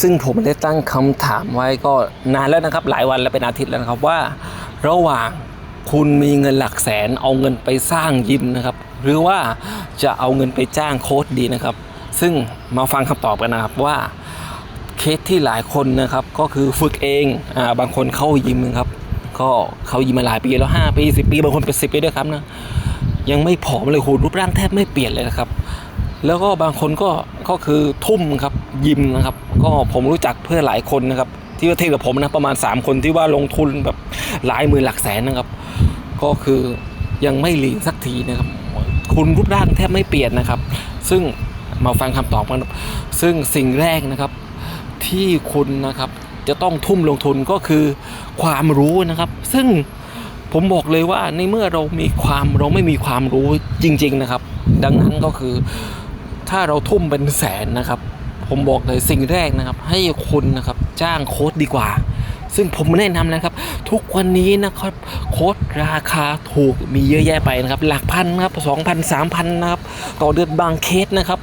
ซึ่งผมได้ตั้งคำถามไว้ก็นานแล้วนะครับ หลายวันแล้วเป็นอาทิตย์แล้วนะครับว่า ระหว่างคุณมีเงินหลักแสนเอาเงินไปสร้างยิมนะครับ หรือว่าจะเอาเงินไปจ้างโค้ชดีนะครับ ซึ่งมาฟังคำตอบกันนะครับว่าเคสที่หลายคนนะครับก็คือฝึกเองอ่าบางคนเข้ายิมนะครับ ก็เขายิมมาหลายปีแล้ว 5 ปี 10 ปี บางคนเป็น 10 ปีด้วยครับนะยังไม่ผอมเลยคุณรูปร่างแทบไม่เปลี่ยนเลยนะครับ แล้วก็บางคนก็ก็คือทุ่มครับยิมนะครับ ก็ผมรู้จักเพื่อนหลายคนนะครับ ที่ว่าเทศกับผมนะประมาณ 3 คนที่ว่าลงทุนแบบหลายหมื่นหลักแสนนะครับ ก็คือยังไม่ลีนสักทีนะครับ คุณรูปร่างแทบไม่เปลี่ยนนะครับ ซึ่งมาฟังคำตอบกันครับซึ่งสิ่งแรกนะครับที่คุณนะครับจะต้องทุ่มลงทุนก็คือความรู้นะครับ ซึ่งผมบอกเลยว่าในเมื่อเรามีความเราไม่มีความรู้จริง ๆนะครับ ดังนั้นก็คือ ถ้าเราทุ่มเป็นแสนนะครับ ผมบอกเลยสิ่งแรกนะครับ ให้คุณนะครับจ้างโค้ดดีกว่า ซึ่งผมแนะนำนะครับ ทุกวันนี้นะครับโค้ดราคาถูกมีเยอะแยะไปนะครับ หลักพันนะครับสองพันสามพันนะครับต่อเดือนบางเคสนะครับ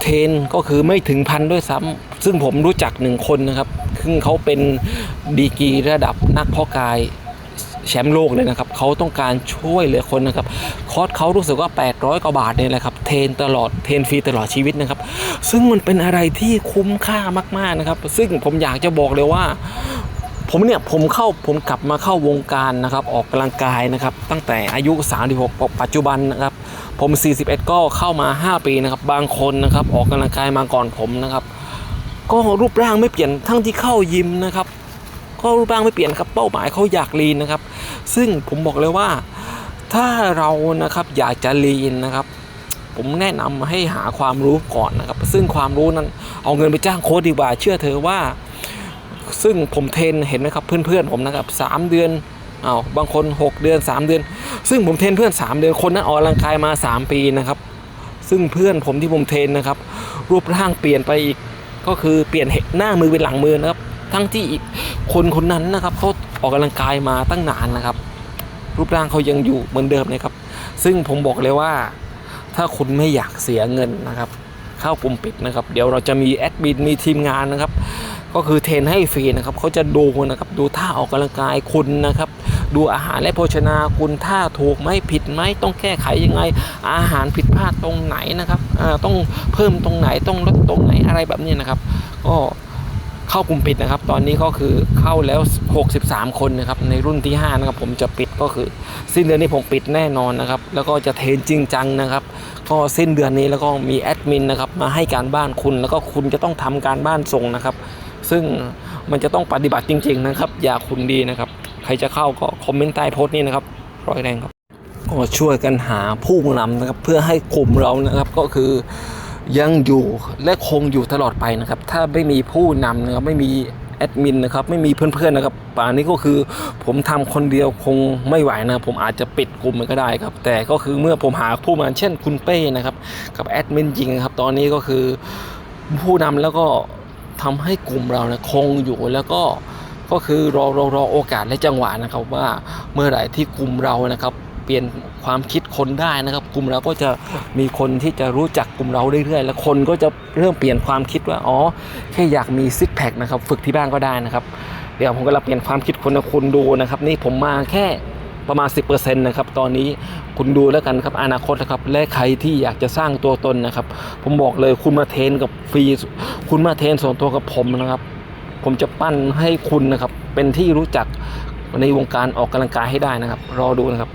เทนก็คือไม่ถึงพันด้วยซ้ำซึ่งผมรู้จักหนึ่งคนนะครับซึ่งเขาเป็นดีกีระดับนักเพาะกาย แชมป์โลกเลยนะครับเขาต้องการช่วยเหลือคนนะครับคอร์สเขารู้สึกว่า 800กว่าบาทเนี่ยแหละครับเทนตลอดเทนฟรีตลอดชีวิตนะครับ ซึ่งมันเป็นอะไรที่คุ้มค่ามากๆนะครับ ซึ่งผมอยากจะบอกเลยว่าผมเนี่ยผมเข้าผมกลับมาเข้าวงการนะครับออกกำลังกายนะครับตั้งแต่อายุ 36 ปัจจุบันนะครับผม 41 ก็เข้ามา 5 ปีนะครับบางคนนะครับออกกำลังกายมาก่อนผมนะครับ ก็รูปร่างไม่เปลี่ยนทั้งที่เข้ายิมนะครับ ก็รูปร่างไม่เปลี่ยนครับเป้าหมายเขาอยากลีนนะครับ ซึ่งผมบอกเลยว่าถ้าเรานะครับอยากจะลีนนะครับผมแนะนำให้หาความรู้ก่อนนะครับ ซึ่งความรู้นั้นเอาเงินไปจ้างโค้ดดีกว่าเชื่อเธอว่า ซึ่งผมเทรนเห็นไหมครับเพื่อนๆผมนะครับสามเดือนเอาบางคน 6 เดือน 3 เดือน ซึ่งผมเทรนเพื่อน 3 เดือนคนนั้นออกกำลังกายมา 3 ปีนะครับ ซึ่งเพื่อนผมที่ผมเทรนนะครับ รูปร่างเปลี่ยนไปอีกก็คือเปลี่ยนหน้ามือเป็นหลังมือนะครับ ทั้งที่อีก คนคนนั้นนะครับเขาออกกำลังกายมาตั้งนานนะครับ รูปร่างเขายังอยู่เหมือนเดิมนะครับ ซึ่งผมบอกเลยว่า ถ้าคุณไม่อยากเสียเงินนะครับ เข้ากลุ่มปิดนะครับ เดี๋ยวเราจะมีแอดมินมีทีมงานนะครับ ก็คือเทรนให้ฟรีนะครับเขาจะดูนะครับดูท่าออกกำลังกายคุณนะครับ ดูอาหารและโภชนาคุณท่าถูกไหมผิดไหมต้องแก้ไขยังไง อาหารผิดพลาดตรงไหนนะครับต้องเพิ่มตรงไหนต้องลดตรงไหนอะไรแบบนี้นะครับ ก็ เข้ากลุ่มปิดนะครับ ตอนนี้ก็คือเข้าแล้ว 63 คนนะครับในรุ่นที่5นะครับผมจะปิดก็คือสิ้นเดือนนี้ผมปิดแน่นอนนะครับ แล้วก็จะเทรนจริงจังนะครับ ก็สิ้นเดือนนี้แล้วก็มีแอดมินนะครับมาให้การบ้านคุณแล้วก็คุณจะต้องทำการบ้านส่งนะครับ ซึ่งมันจะต้องปฏิบัติจริง ๆ นะครับ อย่าคุณดีนะครับ ใครจะเข้าก็คอมเมนต์ใต้โพสต์นี้นะครับร้อยแรงครับก็ช่วยกันหาผู้นำนะครับเพื่อให้กลุ่มเรานะครับก็คือ ยังอยู่และคงอยู่ตลอดไปนะครับ ถ้าไม่มีผู้นำนะครับไม่มีแอดมินนะครับไม่มีเพื่อนๆนะครับป่านนี้ก็คือผมทำคนเดียวคงไม่ไหวนะ ผมอาจจะปิดกลุ่มมันก็ได้ครับ แต่ก็คือเมื่อผมหาผู้มาเช่นคุณเป้นะครับ กับแอดมินจริงครับ ตอนนี้ก็คือผู้นำแล้วก็ทำให้กลุ่มเรานะคงอยู่แล้วก็ก็คือรอรอรอโอกาสและจังหวะนะครับว่าเมื่อไหร่ที่กลุ่มเรานะครับ เปลี่ยนความคิดคนได้นะครับ กลุ่มเราก็จะมีคนที่จะรู้จักกลุ่มเราเรื่อยๆ แล้วคนก็จะเริ่มเปลี่ยนความคิดว่าอ๋อแค่อยากมีซิกแพคนะครับฝึกที่บ้านก็ได้นะครับ เดี๋ยวผมก็รับเปลี่ยนความคิดคนนะคุณดูนะครับ นี่ผมมาแค่ประมาณ 10%นะครับตอนนี้คุณดูแล้วกันครับอนาคตนะครับและใครที่อยากจะสร้างตัวตนนะครับ ผมบอกเลยคุณมาเทรนกับฟรีคุณมาเทรนส่วนตัวกับผมนะครับ ผมจะปั้นให้คุณนะครับเป็นที่รู้จักในวงการออกกำลังกายให้ได้นะครับ รอดูนะครับ